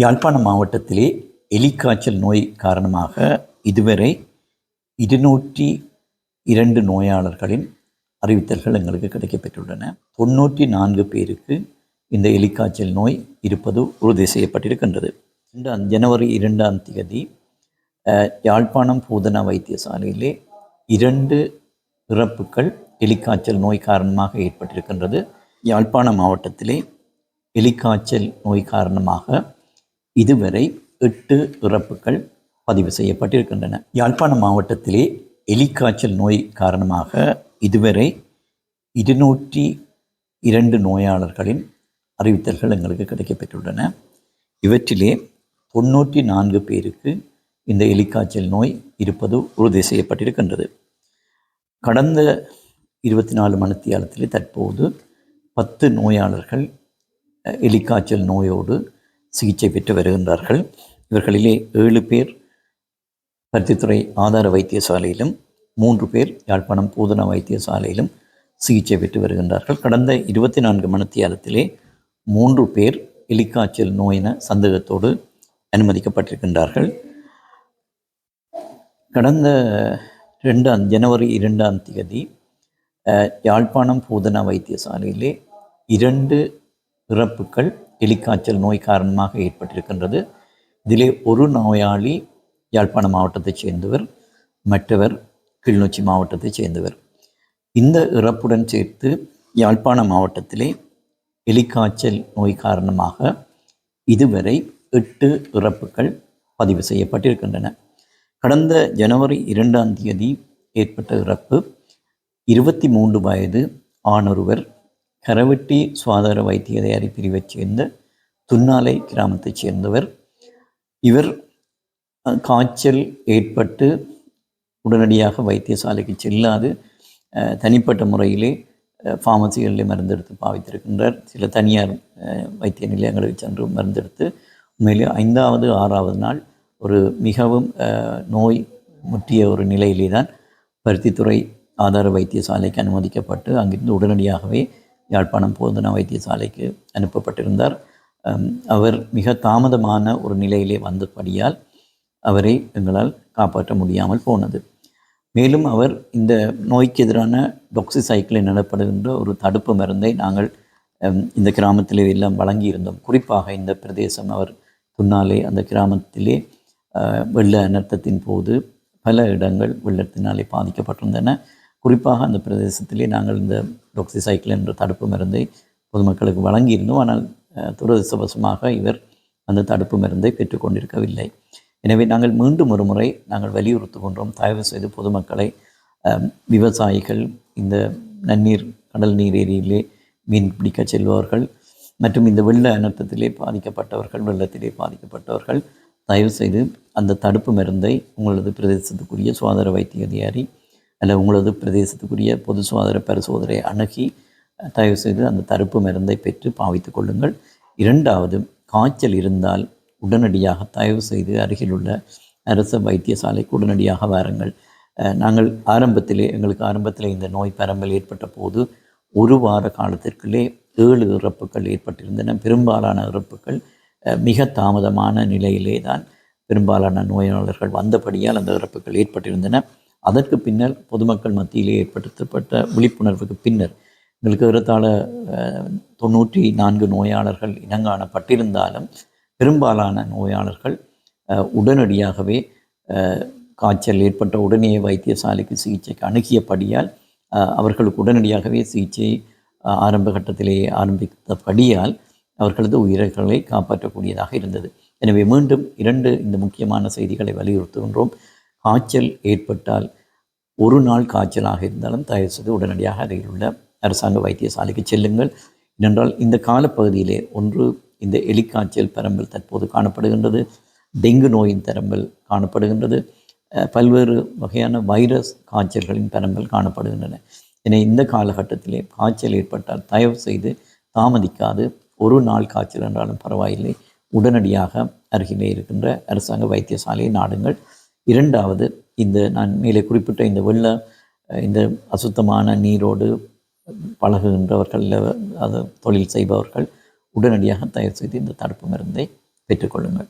யாழ்ப்பாணம் மாவட்டத்திலே எலிக்காய்ச்சல் நோய் காரணமாக இதுவரை இருநூற்றி இரண்டு நோயாளர்களின் அறிவித்தல்கள் எங்களுக்கு கிடைக்கப்பெற்றுள்ளன. தொண்ணூற்றி நான்கு பேருக்கு இந்த எலிக்காய்ச்சல் நோய் இருப்பது உறுதி செய்யப்பட்டிருக்கின்றது. இரண்டாம் ஜனவரி இரண்டாம் தேதி யாழ்ப்பாணம் பூதனா வைத்தியசாலையிலே இரண்டு இறப்புகள் எலிக்காய்ச்சல் நோய் காரணமாக ஏற்பட்டிருக்கின்றது. யாழ்ப்பாணம் மாவட்டத்திலே எலிக்காய்ச்சல் நோய் காரணமாக இதுவரை எட்டு இறப்புகள் பதிவு செய்யப்பட்டிருக்கின்றன. யாழ்ப்பாணம் மாவட்டத்திலே எலிக்காய்ச்சல் நோய் காரணமாக இதுவரை இருநூற்றி இரண்டு நோயாளர்களின் அறிவித்தல்கள் எங்களுக்கு கிடைக்கப்பெற்றுள்ளன. இவற்றிலே தொண்ணூற்றி நான்கு பேருக்கு இந்த எலிக்காய்ச்சல் நோய் இருப்பது உறுதி செய்யப்பட்டிருக்கின்றது. கடந்த இருபத்தி நாலு மணித்தியாலத்திலே தற்போது பத்து நோயாளர்கள் எலிக்காய்ச்சல் நோயோடு சிகிச்சை பெற்று வருகின்றார்கள். இவர்களிலே ஏழு பேர் பருத்தித்துறை ஆதார வைத்தியசாலையிலும் மூன்று பேர் யாழ்ப்பாணம் பூதனா வைத்தியசாலையிலும் சிகிச்சை பெற்று வருகின்றார்கள். கடந்த இருபத்தி நான்கு மணித்தியாலத்திலே மூன்று பேர் எலிக்காய்ச்சல் நோயின சந்தேகத்தோடு அனுமதிக்கப்பட்டிருக்கின்றார்கள். கடந்த ரெண்டாம் ஜனவரி இரண்டாம் தேதி யாழ்ப்பாணம் பூதனா வைத்தியசாலையிலே இரண்டு இறப்புகள் எலிக்காய்ச்சல் நோய் காரணமாக ஏற்பட்டிருக்கின்றது. இதிலே ஒரு நோயாளி யாழ்ப்பாணம் மாவட்டத்தைச் சேர்ந்தவர் மற்றவர் கிளிநொச்சி மாவட்டத்தைச் சேர்ந்தவர். இந்த இறப்புடன் சேர்த்து யாழ்ப்பாண மாவட்டத்திலே எலிக்காய்ச்சல் நோய் காரணமாக இதுவரை எட்டு இறப்புகள் பதிவு செய்யப்பட்டிருக்கின்றன. கடந்த ஜனவரி இரண்டாம் தேதி ஏற்பட்ட இறப்பு இருபத்தி மூன்று வயது ஆணொருவர் கரவெட்டி சுகாதார வைத்தியதாரி பிரிவைச் சேர்ந்த துன்னாலை கிராமத்தைச் சேர்ந்தவர். இவர் காய்ச்சல் ஏற்பட்டு உடனடியாக வைத்தியசாலைக்கு செல்லாது தனிப்பட்ட முறையிலே ஃபார்மசிகளில் மருந்தெடுத்து பாவித்திருக்கின்றார். சில தனியார் வைத்திய நிலையங்களுக்கு சென்று மருந்தெடுத்து உண்மையிலே ஐந்தாவது ஆறாவது நாள் ஒரு மிகவும் நோய் முற்றிய ஒரு நிலையிலே தான் பருத்தித்துறை ஆதார வைத்தியசாலைக்கு அனுமதிக்கப்பட்டு அங்கிருந்து உடனடியாகவே யாழ்ப்பாணம் போதனா வைத்தியசாலைக்கு அனுப்பப்பட்டிருந்தார். அவர் மிக தாமதமான ஒரு நிலையிலே வந்தபடியால் அவரை எங்களால் காப்பாற்ற முடியாமல் போனது. மேலும் அவர் இந்த நோய்க்கு எதிரான டொக்சிசைக்கிளில் நடப்படுகின்ற ஒரு தடுப்பு மருந்தை நாங்கள் இந்த கிராமத்திலே எல்லாம் வழங்கியிருந்தோம். குறிப்பாக இந்த பிரதேசம் அவர் துன்னாலே அந்த கிராமத்திலே வெள்ள அனர்த்தத்தின் போது பல இடங்கள் வெள்ளத்தினாலே பாதிக்கப்பட்டிருந்தன. குறிப்பாக அந்த பிரதேசத்திலே நாங்கள் இந்த டொக்சிசைக்கிள் என்ற தடுப்பு மருந்தை பொதுமக்களுக்கு வழங்கியிருந்தோம். ஆனால் துரதிருஷ்டவசமாக இவர் அந்த தடுப்பு மருந்தை பெற்றுக்கொண்டிருக்கவில்லை எனவே நாங்கள் மீண்டும் ஒரு முறை நாங்கள் வலியுறுத்துகின்றோம். தயவு செய்து பொதுமக்களை விவசாயிகள் இந்த நன்னீர் கடல் நீர் ஏரியிலே மீன் பிடிக்க செல்பவர்கள் மற்றும் இந்த வெள்ள அனர்த்தத்திலே பாதிக்கப்பட்டவர்கள் வெள்ளத்திலே பாதிக்கப்பட்டவர்கள் தயவு செய்து அந்த தடுப்பு மருந்தை உங்களது பிரதேசத்துக்குரிய சுகாதார வைத்திய அதிகாரி அல்ல உங்களது பிரதேசத்துக்குரிய பொது சுகாதார பரிசோதனை அணுகி தயவு செய்து அந்த தடுப்பு மருந்தை பெற்று பாவித்து கொள்ளுங்கள். இரண்டாவது காய்ச்சல் இருந்தால் உடனடியாக தயவு செய்து அருகிலுள்ள அரச வைத்தியசாலைக்கு உடனடியாக வாருங்கள். நாங்கள் ஆரம்பத்திலே எங்களுக்கு ஆரம்பத்தில் இந்த நோய் பரம்பல் ஏற்பட்ட போது ஒரு வார காலத்திற்குள்ளே ஏழு இறப்புகள் ஏற்பட்டிருந்தன. பெரும்பாலான இறப்புகள் மிக தாமதமான நிலையிலே தான் பெரும்பாலான நோயாளர்கள் வந்தபடியால் அந்த இறப்புகள் ஏற்பட்டிருந்தன. அதற்கு பின்னர் பொதுமக்கள் மத்தியிலே ஏற்படுத்தப்பட்ட விழிப்புணர்வுக்கு பின்னர் எங்களுக்கு ஏறத்தாழ தொண்ணூற்றி நான்கு நோயாளர்கள் இனங்காணப்பட்டிருந்தாலும் பெரும்பாலான நோயாளர்கள் உடனடியாகவே காய்ச்சல் ஏற்பட்ட உடனே வைத்தியசாலைக்கு சிகிச்சைக்கு அணுகியபடியால் அவர்களுக்கு உடனடியாகவே சிகிச்சை அஹ், ஆரம்ப கட்டத்திலேயே ஆரம்பித்தபடியால் அவர்களது உயிர்களை காப்பாற்றக்கூடியதாக இருந்தது. எனவே மீண்டும் இரண்டு இந்த முக்கியமான செய்திகளை வலியுறுத்துகின்றோம். காய்ச்சல் ஏற்பட்டால் ஒரு நாள் காய்ச்சலாக இருந்தாலும் தயவு செய்து உடனடியாக அருகில் உள்ள அரசாங்க வைத்தியசாலைக்கு செல்லுங்கள். ஏனென்றால் இந்த காலப்பகுதியிலே ஒன்று இந்த எலிக்காய்ச்சல் பரம்பல் தற்போது காணப்படுகின்றது டெங்கு நோயின் பரம்பல் காணப்படுகின்றது பல்வேறு வகையான வைரஸ் காய்ச்சல்களின் பரம்பல் காணப்படுகின்றன. என இந்த காலகட்டத்திலே காய்ச்சல் ஏற்பட்டால் தயவு செய்து தாமதிக்காது. ஒரு நாள் காய்ச்சல் என்றாலும் பரவாயில்லை. உடனடியாக அருகிலே இருக்கின்ற அரசாங்க வைத்தியசாலையை நாடுங்கள். இரண்டாவது இந்த நான் மேலே குறிப்பிட்ட இந்த வெள்ள இந்த அசுத்தமான நீரோடு பழகுகின்றவர்கள் அது தொழில் செய்பவர்கள் உடனடியாக தயவு செய்து இந்த தடுப்பு மருந்தை பெற்றுக்கொள்ளுங்கள்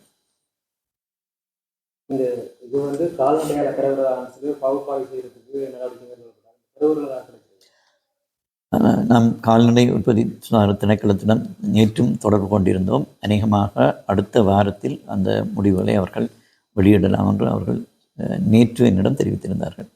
இந்த இது வந்து கால்நடையால பெறவுறதான பகுப்பாய்வு நடவடிக்கை அஹ் நாம் கால்நடை உற்பத்தி திணைக்களத்திடம் நேற்றும் தொடர்பு கொண்டிருந்தோம். அநேகமாக அடுத்த வாரத்தில் அந்த முடிவுகளை அவர்கள் வெளியிடலாம் என்று அவர்கள் நேற்று என்னிடம் தெரிவித்திருந்தார்கள்.